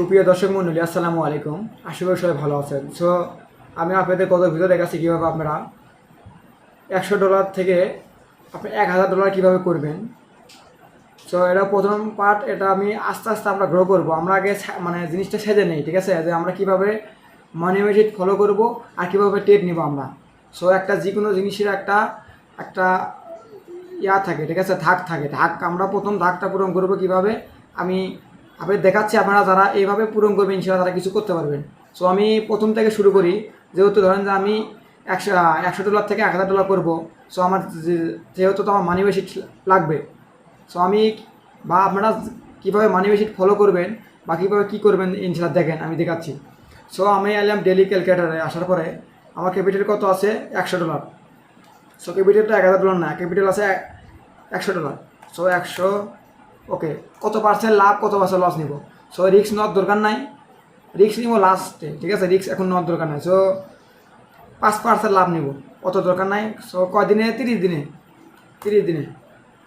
সুপ্রিয় দর্শক মন্ডলী আসসালামু আলাইকুম। আশা করি সবাই ভালো আছেন। সো আমি আপনাদের কত ভিডিও দেখাচ্ছি কীভাবে আপনারা একশো ডলার থেকে আপনি এক হাজার ডলার কীভাবে করবেন? সো এটা প্রথম পার্ট এটা আমি আস্তে আস্তে আমরা গ্রো করব। আমরা আগে মানে জিনিসটা সেজে নেই, ঠিক আছে? যে আমরা কীভাবে মানি মেজিট ফলো করব আর কীভাবে টেট নিব আমরা। সো একটা যে কোনো জিনিসের একটা একটা ইয়া থাকে, ঠিক আছে? ধাক থাকে। ধাক, আমরা প্রথম ধাকটা পূরণ করব কীভাবে? আমি আপনি দেখাচ্ছি আপনারা যারা এইভাবে পূরণ করবেন ইনশাল্লাহ তারা কিছু করতে পারবেন। সো আমি প্রথম থেকে শুরু করি, যেহেতু ধরেন যে আমি একশো একশো ডলার থেকে এক হাজার ডলার করব সো আমার যেহেতু তো আমার মানি বেশি লাগবে। সো আমি বা আপনারা কীভাবে মানি বেশিট ফলো করবেন, বা কীভাবে কী করবেন ইনশাল্লাহ দেখেন, আমি দেখাচ্ছি। সো আমি এলাম ডেলি ক্যালকুলেটারে আসার পরে আমার ক্যাপিটাল কত আছে? একশো ডলার। সো ক্যাপিটালটা এক হাজার ডলার না ক্যাপিটাল আছে এক- একশো ডলার। সো একশো ওকে, কত পার্সেন্ট লাভ, কত পার্সেন্ট লস নিব? সো রিক্স নেওয়ার দরকার নাই। রিক্স নিব লাস্টে ঠিক আছে? রিক্স এখন নেওয়ার দরকার নাই। সো পাঁচ পার্সেন্ট লাভ নিব। অত দরকার নাই। সো কয়দিনে তিরিশ দিনে। তিরিশ দিনে।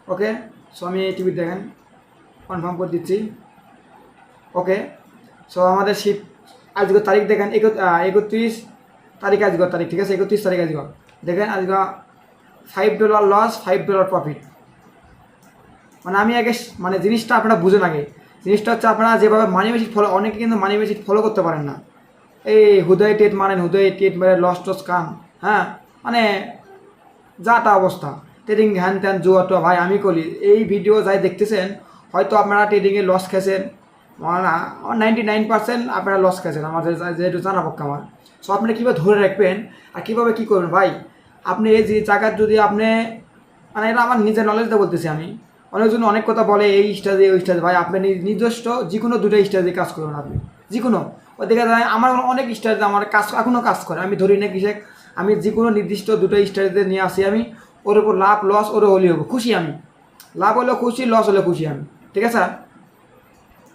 ওকে? সো আমি টিভি দেখেন। কনফার্ম করে দিচ্ছি। ওকে? সো আমাদের শিপ আজকের তারিখ দেখেন একত্রিশ তারিখ আজকের তারিখ, ঠিক আছে? একত্রিশ তারিখ আজকে দেখেন আজকে five dollar loss five dollar profit মানে আমি আগে মানে জিনিসটা আপনারা বুঝেন আগে। জিনিসটা হচ্ছে আপনারা যেভাবে মানি মেশিট ফলো অনেকে কিন্তু মানি মেশিট ফলো করতে পারেন না। এই হুদয় টেট মানেন হুদয় টেট মানে লস টস কাম হ্যাঁ? মানে যাটা অবস্থা। ট্রেডিং হ্যান ত্যান জুয়া টুয়া, ভাই, আমি করি এই ভিডিও যাই দেখতেছেন, হয়তো আপনারা ট্রেডিংয়ে লস খেয়েছেন। নাইনটি নাইন পার্সেন্ট আপনারা লস খেয়েছেন, আমার যে- যেহেতু জানা পক্ষে আমার। সো আপনি কীভাবে ধরে রাখবেন আর কীভাবে কী করবেন? ভাই, আপনি এই যে জায়গার যদি আপনি মানে এটা আমার নিজের নলেজটা বলতেছি আমি। অনেকজন অনেক কথা বলে, এই স্টেজে ওই স্টেজে ভাই, আপনি নিজস্ব যে কোনো দুটো স্টেজে কাজ করবেন আপনি। যে কোনো ও দেখা যায় আমার অনেক স্টেজে আমার কাজ এখনও কাজ করে। আমি ধরি না কিসে আমি যে কোনো নির্দিষ্ট দুটো স্টেজে নিয়ে আসি আমি। ওর উপর লাভ লস ওর হলে হব খুশি আমি। লাভ হলেও খুশি লস হলে খুশি আমি। ঠিক আছে?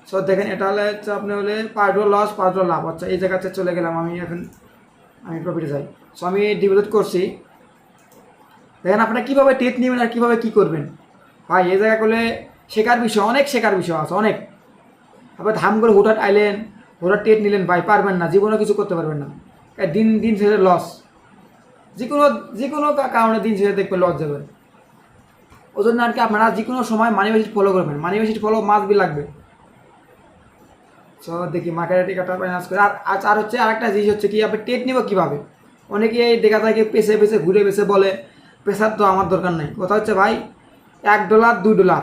সো দেখেন, এটা হলে হচ্ছে আপনি হলে ডলার লস ডলার লাভ। আচ্ছা এই জায়গাতে চলে গেলাম আমি এখন। আমি প্রফিটে যাই। সো আমি ডিপোজিট করছি। দেখেন, আপনারা কীভাবে টেট নেবেন আর কীভাবে কী করবেন? ভাই এই জায়গা করলে শেখার বিষয়, অনেক শেখার বিষয় আছে, অনেক। আবার ধাম করে হুটাট আইলেন হুটার টেট নিলেন, ভাই, পারবেন না জীবনে কিছু করতে পারবেন না। দিন দিন শেষে লস যে কোনো যে কোনো কারণে দিন শেষে দেখবে লস যাবে। ওই জন্য আর কি আপনারা যে কোনো সময় মানি বেশি ফলো করবেন। মানি বেশি ফলো মাছ বি লাগবে। সো দেখি মার্কেটে টিকাটা ফাইন্যান্স করে। আর আর- আর হচ্ছে আরেকটা জিনিস হচ্ছে কি, আপনি টেট নিব কীভাবে? অনেকে দেখা যায় কি পেছে পেছে ঘুরে পেছে বলে, পেশার তো আমার দরকার নাই। কথা হচ্ছে, ভাই এক ডলার, দুই ডলার।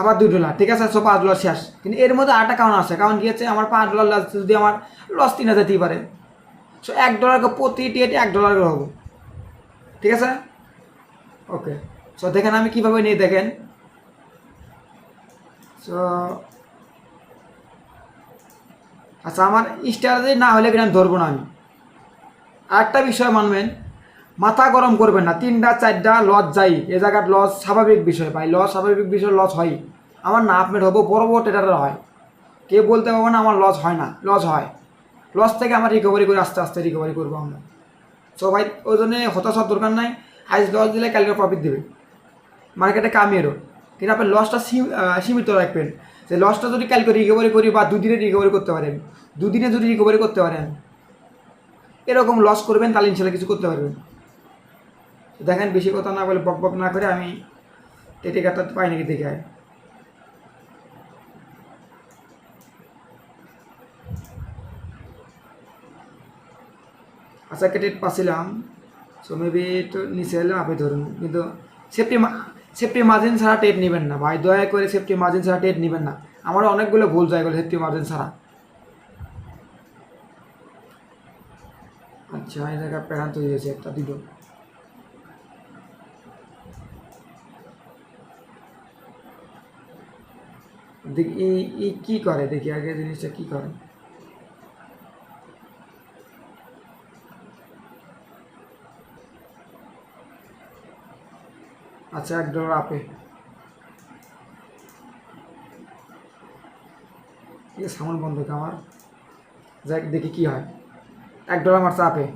আবার দুই ডলার, ঠিক আছে? সব পাঁচ ডলার শেষ। কিন্তু এর মধ্যে আরেকটা কারণ আছে। কারণ কি হচ্ছে আমার পাঁচ ডলার যদি আমার লস তিন হাজার যেতেই পারে। সো এক ডলারকে প্রতি টেট এক ডলার করে হব। ঠিক আছে? ওকে সো দেখেন আমি কীভাবে নিয়ে দেখেন। সো আচ্ছা আমার স্টার না হলে, কিন্তু আমি ধরবো না আমি। আরেকটা বিষয় মানবেন। মাথা গরম করবেন না, তিনটা, চারটা লস যাই। এ জায়গার লস স্বাভাবিক বিষয় ভাই লস স্বাভাবিক বিষয় লস হয়। আমার না আপনার হব বড় বড় ট্রেডারের হয়। কে বলতে পারব না আমার লস হয় না লস হয়। লস থেকে আমার রিকভারি করে আস্তে আস্তে রিকভারি করব আমরা। সো ভাই, ওই জন্য হতাশার দরকার নাই। আজ লস দিলে কালকে প্রফিট দেবে। মার্কেটে কামিয়েরও কিন্তু আপনি লসটা সীমিত রাখবেন। যে লসটা যদি কালকে রিকভারি করি বা দুদিনে রিকভারি করতে পারেন, দুদিনে যদি রিকভারি করতে পারেন, এরকম লস করবেন, তাহলে ইনশাল্লাহ কিছু করতে পারবেন। দেখেন, বেশি কথা না বলে বক বক না করে আমি টেটে কাটা পাই নাকি দেখে আচ্ছা কেটে পাচ্ছিলাম সো মেবি একটু নিচে এলে আপনি ধরুন, কিন্তু সেফটি সেফটি মার্জিন ছাড়া টেট নেবেন না ভাই, দয়া করে সেফটি মার্জিন ছাড়া টেট নেবেন না। আমার অনেকগুলো ভুল যায় গেলো সেফটি মার্জিন ছাড়া। আচ্ছা এই জায়গায় প্যারান তৈরি হয়েছে একটা দিল দেখি ই- ই কী করে? দেখি, আগে জিনিসটা কী করে? আচ্ছা এক ডলার আপে। এই সাউন্ড বন্ধ করে আমার। যাক দেখি কি হয়। এক ডলার মারছে আপে।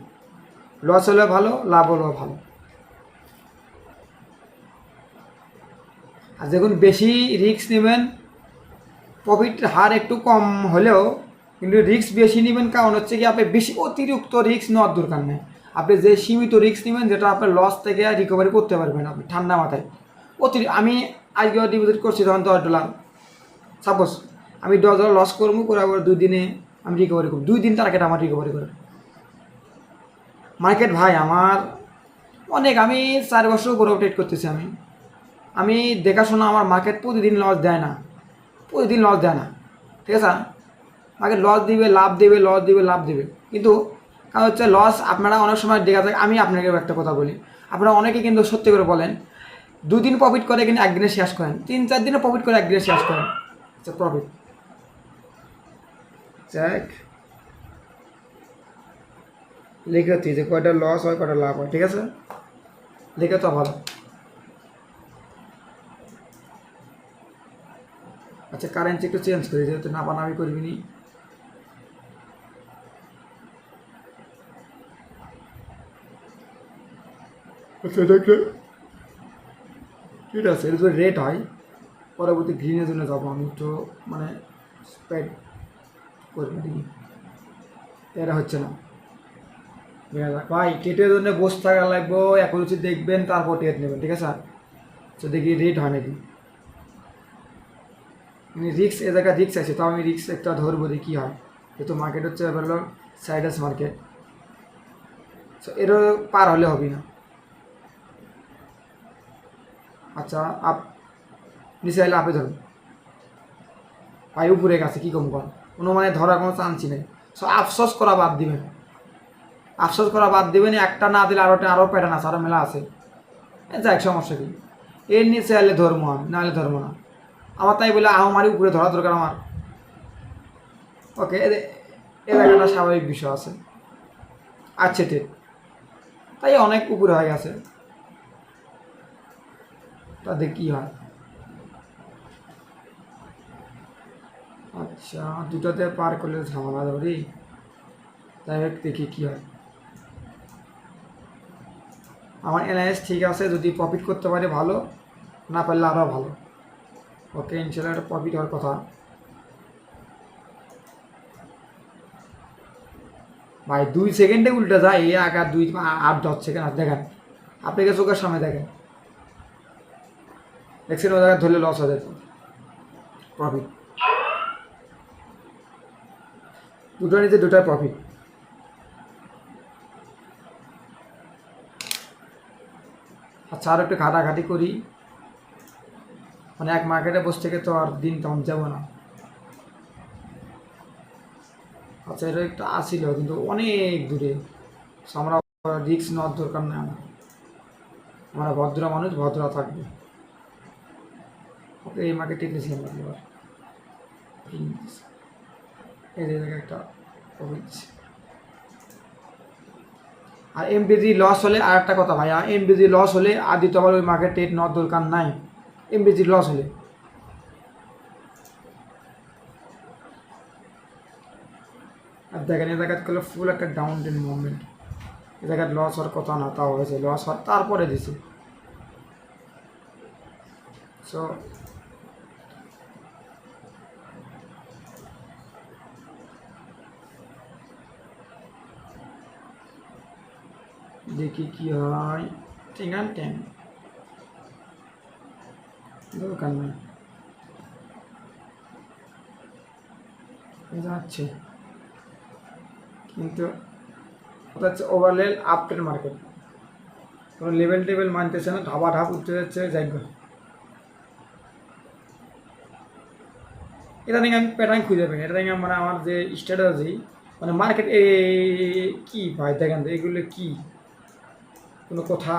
লস হলেও ভালো, লাভ হলেও ভালো। আর যখন বেশি রিস্ক নেবেন প্রফিটের হার একটু কম হলেও, কিন্তু রিস্ক বেশি নেবেন কারণ হচ্ছে কি আপনি বেশি অতিরিক্ত রিস্ক নেওয়ার দরকার নেই। আপনি যে সীমিত রিস্ক নেবেন, যেটা আপনার লস থেকে রিকভারি করতে পারবেন আপনি ঠান্ডা মাথায়। অতি আমি আজকে ডিপোজিট করছি তখন দশ ডলার সাপোজ আমি দশ ডলার লস করব করে আবার দুই দিনে আমি রিকভারি করব। দুই দিন টার্গেট আমার রিকভারি করব মার্কেট ভাই, আমার অনেক, আমি চার বছর উপরে ট্রেড করতেছি আমি। আমি দেখাশোনা, আমার মার্কেট প্রতিদিন লস দেয় না। প্রতিদিন লস দেয় না। ঠিক আছে? মার্কেট লস দিবে, লাভ দেবে লস দিবে, লাভ দেবে। কিন্তু কারণ হচ্ছে লস আপনারা অনেক সময় দেখা যায় আমি আপনাকে একটা কথা বলি। আপনারা অনেকে কিন্তু সত্যি করে বলেন, দুদিন প্রফিট করে কিন্তু একদিনে শেষ করেন, তিন চার দিনে প্রফিট করে একদিনে শেষ করেন। আচ্ছা প্রফিট লিখে হচ্ছে যে কয়টা লস হয়, কয়টা লাভ হয়, ঠিক আছে? লিখে তো ভালো। আচ্ছা কারেন্সি একটু চেঞ্জ করি, যেহেতু নাপানামি করবি নি। আচ্ছা ঠিক আছে, এটা যদি রেট হয়, পরবর্তী গ্রিনের জন্য যাব আমি একটু মানে স্প্রেড করব দেখি এটা হচ্ছে না। ভাই টেটের জন্য বসে থাকা লাগবো, এখন হচ্ছে দেখবেন, তারপর টেট নেবেন, ঠিক আছে? তো দেখি রেট হয় নাকি। রিক্স এ জায়গায় রিক্স আছে তো আমি রিক্স একটা ধরবো দেখি কী হয়। যেহেতু মার্কেট হচ্ছে হলো সাইডাস মার্কেট সো এরও পার হলে হবে না। আচ্ছা আপ নিচে আইলে আপে ধরুন। ভাই, উপরে গেছে, কী কম কর কোনো মানে ধরার কোনো চান্সই নেই। সো আফসোস করা বাদ দিবেন। আফসোস করা বাদ দিবেন, একটা না দিলে আরও আরও প্যাটার্ন আছে আরও মেলা আছে। যাক, সমস্যা কি? এর নিচে আলে ধর্ম আমি নাহলে ধর্ম না। আমার তাই বলে আমারই উপরে ধরা দরকার আমার। ওকে, এ একটা স্বাভাবিক বিষয় আছে। আচ্ছা ঠিক। তাই অনেক উপরে হয়ে গেছে। তাদের কি হয়? আচ্ছা দুটোতে পার করলে ঝামেলা ধরি। হোক, দেখি কী হয়। আমার এনআইএস ঠিক আছে, যদি প্রফিট করতে পারে ভালো, না পারলে আরও ভালো। ওকে, ইনশাল্লাহ একটা প্রফিট হওয়ার কথা। ভাই, দুই সেকেন্ডে উল্টে যায়, এই আগার দুই, আট, দশ সেকেন্ড আর দেখেন। আপনাকে চোখের সামনে দেখেন। দেখছেন ও জায়গায় ধরলে লস হয়ে যেত প্রফিট দুটো নিচে দুটার প্রফিট আচ্ছা আর একটু ঘাটাঘাটি করি। মানে এক মার্কেটে বসে থেকে তো আর দিন তেমন যাব না। আচ্ছা এটা একটু আসিল, কিন্তু অনেক দূরে। আমরা রিক্স নেওয়ার দরকার নেই আমার। আমরা ভদ্র মানুষ, ভদ্র থাকবে। ওকে, এই মাকে নিয়েছি আমরা এবার। এই জায়গায় একটা আর এমবিজি লস হলে আর একটা কথা ভাইয়া এমবিজি লস হলে আবার ওই মার্কেট টেট নেওয়ার দরকার নাই। এমবিজি লস হলে আর দেখেন এ জায়গায় করলে ফুল একটা ডাউন টেন মুভমেন্ট এ জায়গায় লস হওয়ার কথা না তাও হয়েছে লস হওয়ার তারপরে দিছে সো দেখি কি হয় ঠিক আছে টেন দরকার নেই। যাচ্ছে। কিন্তু ওটা হচ্ছে ওভারলেল আপটের মার্কেট কোনো লেভেল টেবেল মানতেছে না ধাবা ধাপ উঠতে যাচ্ছে যাইবে এটা নিয়ে আমি প্যাটার্ন খুঁজে পাই এটা থেকে মানে আমার যে স্ট্র্যাটেজি মানে মার্কেট এ কী ভাই দেখেন এগুলো কী? কোনো কথা?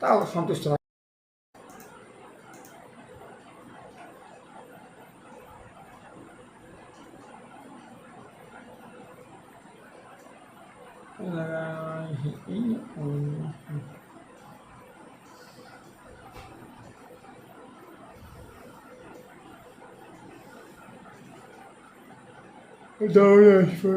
তাও সন্তুষ্ট আসবে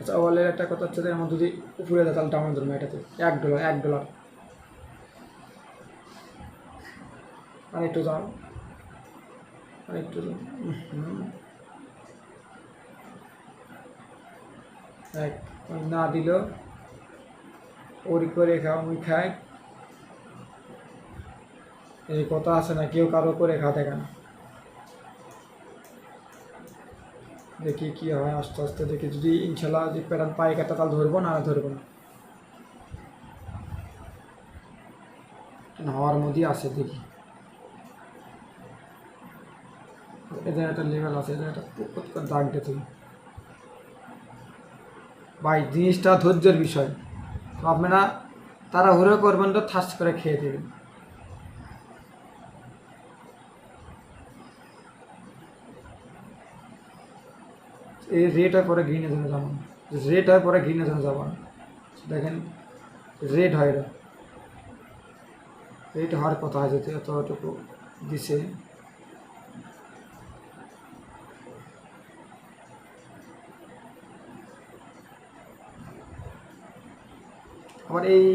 আচ্ছা ওয়ালের একটা কথা হচ্ছে যে আমার যদি উপরে যায় তাহলে ডাউন ধরবো এটাতে এক ডলার এক ডলার আর একটু যাও আর একটু যাও হুম এক ওই না দিল ওরি করে খাও আমি খাই। এই কথা আছে না, কেউ কারও করে খাতে কেন দেখি কি হয়, আস্তে আস্তে দেখি। যদি ইনশাল্লাহ যদি প্যাটার্ন পাই একটা তাহলে ধরবো, না ধরবো না। হওয়ার মধ্যেই আছে, দেখি। এদের একটা লেভেল আছে এদের একটা দাগ দে তুমি ভাই, জিনিসটা ধৈর্যের বিষয়। তো আপনারা তারা হুড়ো করবেন তো থাস করে খেয়ে দেবেন। এই রেড হয় পরে গ্রিনের জন্য যাবেন রেড হয় পরে গ্রিনের জন্য যাব না দেখেন রেড হয় এটা রেড হওয়ার কথা আছে, এতটুকু দিছে। আবার এই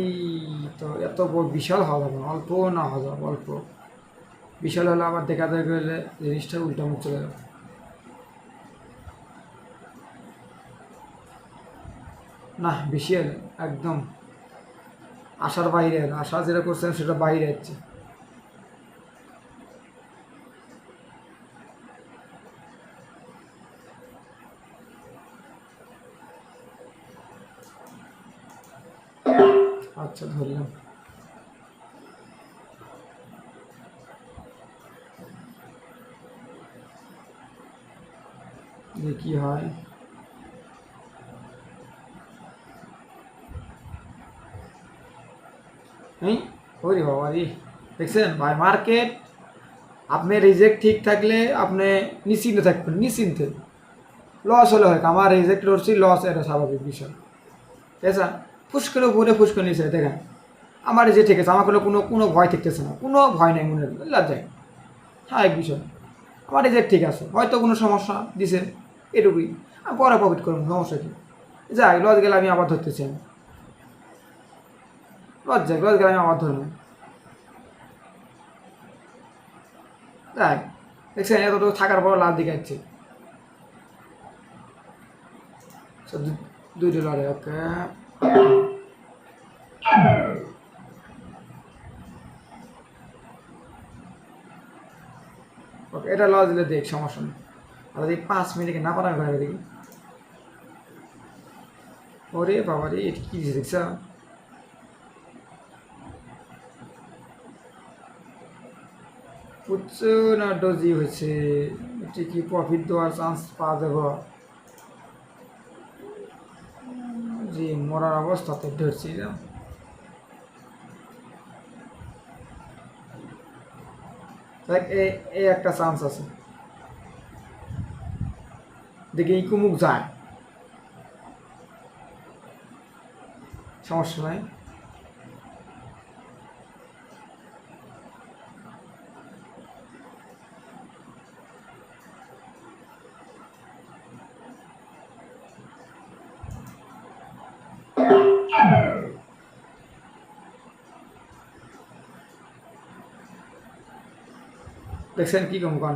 তো এত বিশাল হওয়া যাবে না, অল্প না হওয়া যাবে অল্প। বিশাল হলে আবার দেখা দেখা গেলে জিনিসটা উল্টা মুখ চলে যাবে না বেশি একদম। আশার বাইরে, আশা যেটা করছেন সেটা বাইরে যাচ্ছে। আচ্ছা ধরলাম যে কি হয় হ্যাঁ ওরে বাবা রে দেখছেন ভাই মার্কেট আপনি রিজেক্ট ঠিক থাকলে আপনি নিশ্চিন্তে থাকবেন নিশ্চিন্তে লস হলে হয় আমার রিজেক্ট করছি লস এটা স্বাভাবিক বিষয় ঠিক আছে ফুসকের উপরে ফুসকে নিয়েছে দেখেন আমার যে ঠিক আছে আমার কোনো কোনো কোনো ভয় থাকতেছে না। কোনো ভয় নেই মনে লজ্জায়। হ্যাঁ এক বিষয়। আমার রিজেক্ট ঠিক আছে হয়তো কোনো সমস্যা দিছে, এটুকুই। আমি পরে প্রফিট করব, সমস্যা কি? যাই, লজ গেলে আমি আবার ধরতেছি আমি। লজ্জা লজ গেলে আমি আবার ধরবো। তাই দেখছেন, এতটুকু থাকার পর লাভ দিকে যাচ্ছে দুই ডলারে ওকে। ওকে এটা লজ দিলে দেখ, সমস্যা নেই। আর যদি পাঁচ মিনিটে না পারা ঘরে দেখি। ওরে বাবা রে, এটা কি দেখছ? না ডজি হয়েছে, এটি কি প্রফিট দেওয়ার চান্স পাওয়া যাব? মরার অবস্থাতে ধরছি এই একটা চান্স আছে। দেখি ইকুমুক যায়। সমস্যা নাই। দেখছেন কি কম কন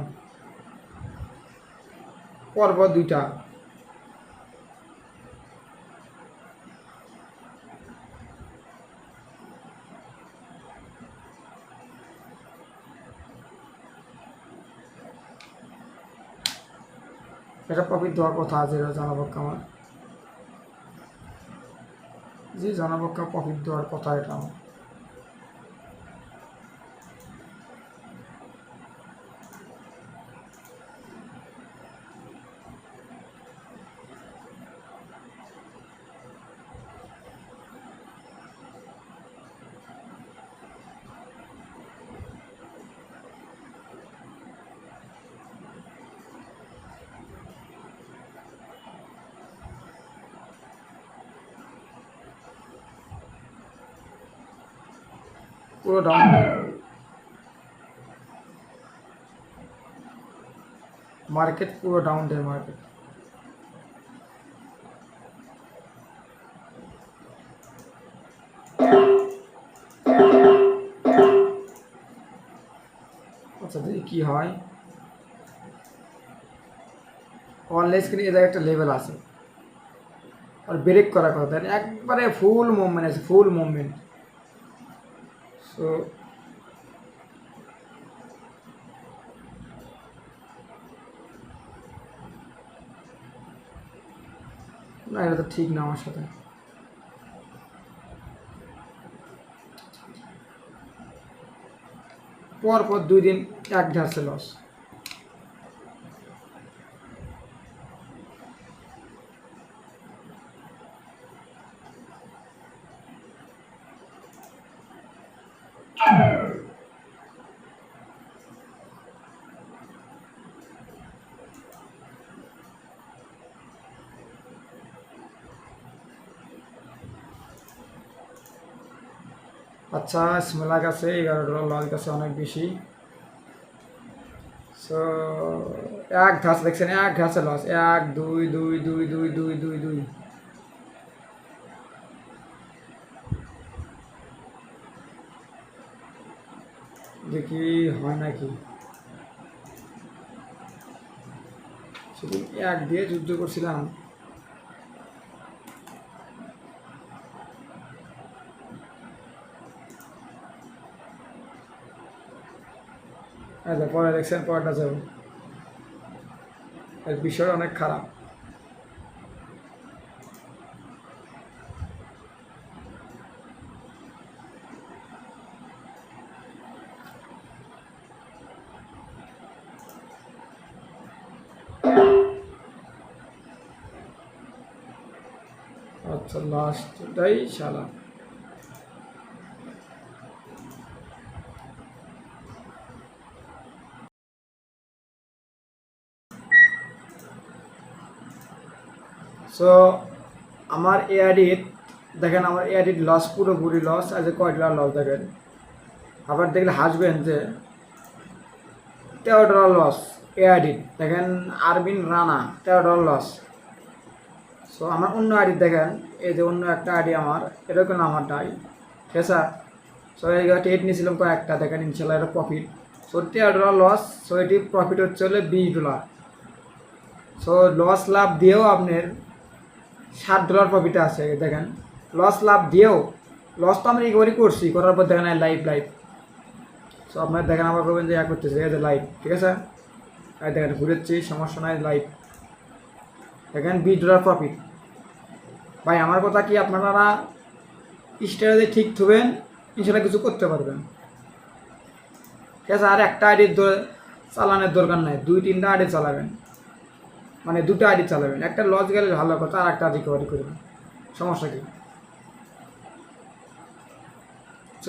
পরপর দুইটা। এটা প্রফিট দেওয়ার কথা আছে এটা জানাবক্কা আমার জি জানাবক্কা প্রফিট দেওয়ার কথা এটা। আমার পুরো ডাউন মার্কেট পুরো ডাউন ডে মার্কেট আচ্ছা দেখি কী হয় অনলাইন স্ক্রিনে এদের একটা লেভেল আছে আর ব্রেক করার কথা তাই না? একবারে ফুল মুভমেন্ট আছে ফুল মুভমেন্ট সো না, এটা তো ঠিক না আমার সাথে। পর পর দুই দিন এক ঝাড়ছে লস আচ্ছা স্মেলার কাছে এগারো ডলার লস কাছে অনেক বেশি। সো এক ঘাস দেখছেন, এক ঘাসে লস এক, দুই দুই দুই দুই দুই দুই দুই। দেখি হয় নাকি? সেদিন এক দিয়ে যুদ্ধ করছিলাম। আচ্ছা পরে দেখছেন পরেরটা যাব এর বিষয়টা অনেক খারাপ। লাস্টটাই শালা। সো আমার এআডিট দেখেন আমার এআডিট লস পুরোপুরি লস আজ কয় ডলার লস দেখেন? আবার দেখলে হাসবেন যে তেরো ডলার লস এআডিট দেখেন আরবিন রানা তেরো ডলার লস সো আমার অন্য আইডি দেখেন এই যে অন্য একটা আইডি আমার এরকম আমার নাই ঠিক আছে? সো এই টেট নিয়েছিলাম কয়েকটা, দেখেন ইনশাল্লাহ এটা প্রফিট সত্যি তেরো ডলার লস সো এটি প্রফিট হচ্ছে হলে বিশ ডলার সো লস লাভ দিয়েও আপনার ষাট ডলার প্রফিট আছে, দেখেন। লস লাভ দিয়েও লস তো আমরা রিকভারি করছি, করার পর দেখেন লাইভ লাইভ সো আপনার দেখেন আবার করবেন যে ইয়া করতেছে, এই যে লাইভ ঠিক আছে? এই দেখেন ঘুরেছি সমস্যা নাই লাইভ দেখেন বিশ ডলার প্রফিট ভাই, আমার কথা কি আপনারা স্টারে ঠিক থবেন? ইনশাল্লাহ কিছু করতে পারবেন। ঠিক আছে, আর একটা আইডি চালানোর দরকার নাই। দুই, তিনটা আইডি চালাবেন। মানে দুটো আইডি চালাবেন। একটা লস গেলে ভালো কথা, আর একটা রিকভারি করবেন। সমস্যা কি?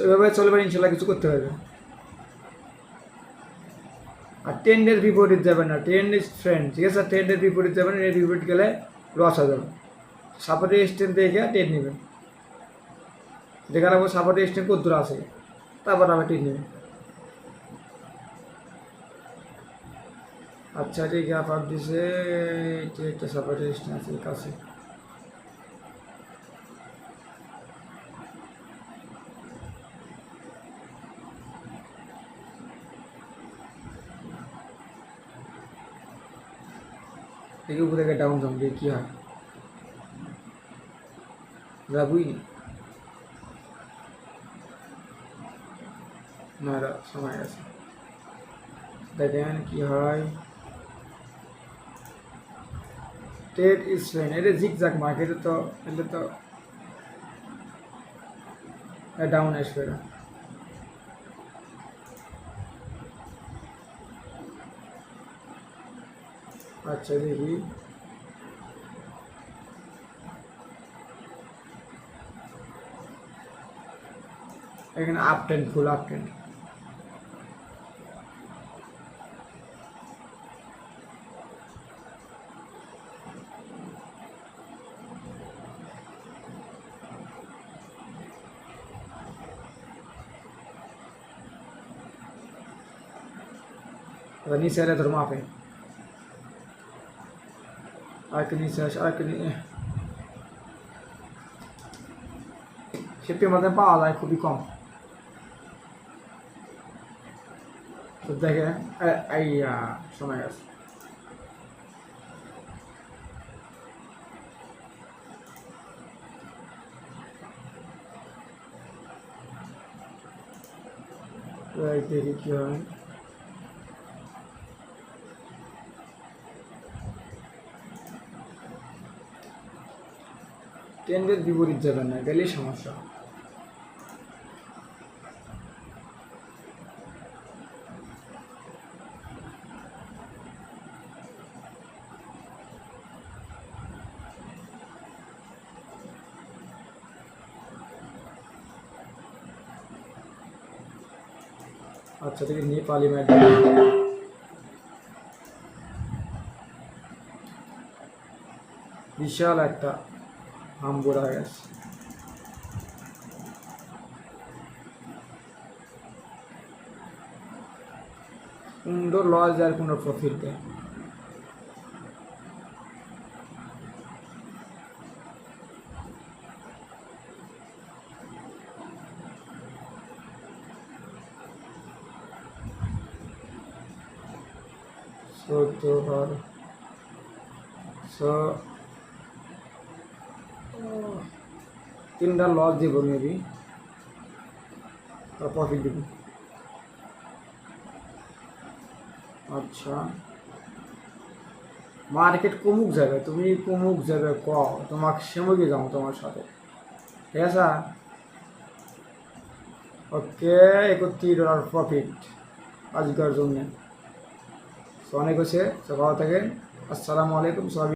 এভাবে চলবেন ইনশাল্লাহ কিছু করতে পারবে। আর টেন্ডের বিপরীত যাবেন না। টেন্ড ইজ ফ্রেন্ড ঠিক আছে? টেন্ডের বিপরীত যাবেন এর বিপরীত গেলে লস হয়ে যাবে। সাপোর্টের দিয়ে গিয়ে টেন নেবেন। যেখানে আবার সাপোর্টের স্ট্যান্ড কত দূর আছে, তারপর আবার টেন নেবেন আচ্ছা ঠিক আছে, আপনার দিছে একটা সাপোর্টের স্ট্যান্ড আছে কাছে। দেখি উপরে থেকে ডাউন যাম দেখি কী হয় যাবই না এটা সময় আছে দেখেন কি হয় ট্রেড স্পেন এটা জিগজাগ মার্কেটে তো এটা তো ডাউন আসবে এটা এখানে up ten full up ten নিচে এলে ধর মাপে আর একটু নিচে আসে, আর নিচে শিল্পের মধ্যে পাওয়া যায় খুবই কম। তো দেখেন এ- এই সময় গেছে দেখি বিপরীত যাবেন না গেলেই সমস্যা। আচ্ছা থেকে নেপালি ম্যাডাম। বিশাল একটা হয়ে গেছে সুন্দর লস আর কোনো প্রফিট দেয়। বারো সো তিনটা লস দিব মেবি প্রফিট দিব। আচ্ছা। মার্কেট কমুক যাবে তুমি কমুক যাবে ক তোমাকে সেমুকে যাও তোমার সাথে। ঠিক আছে? ওকে একত্রিশ ডলার প্রফিট আজকের জন্য। তো অনেক হচ্ছে তো ভালো থাকেন আসসালামু আলাইকুম সবাই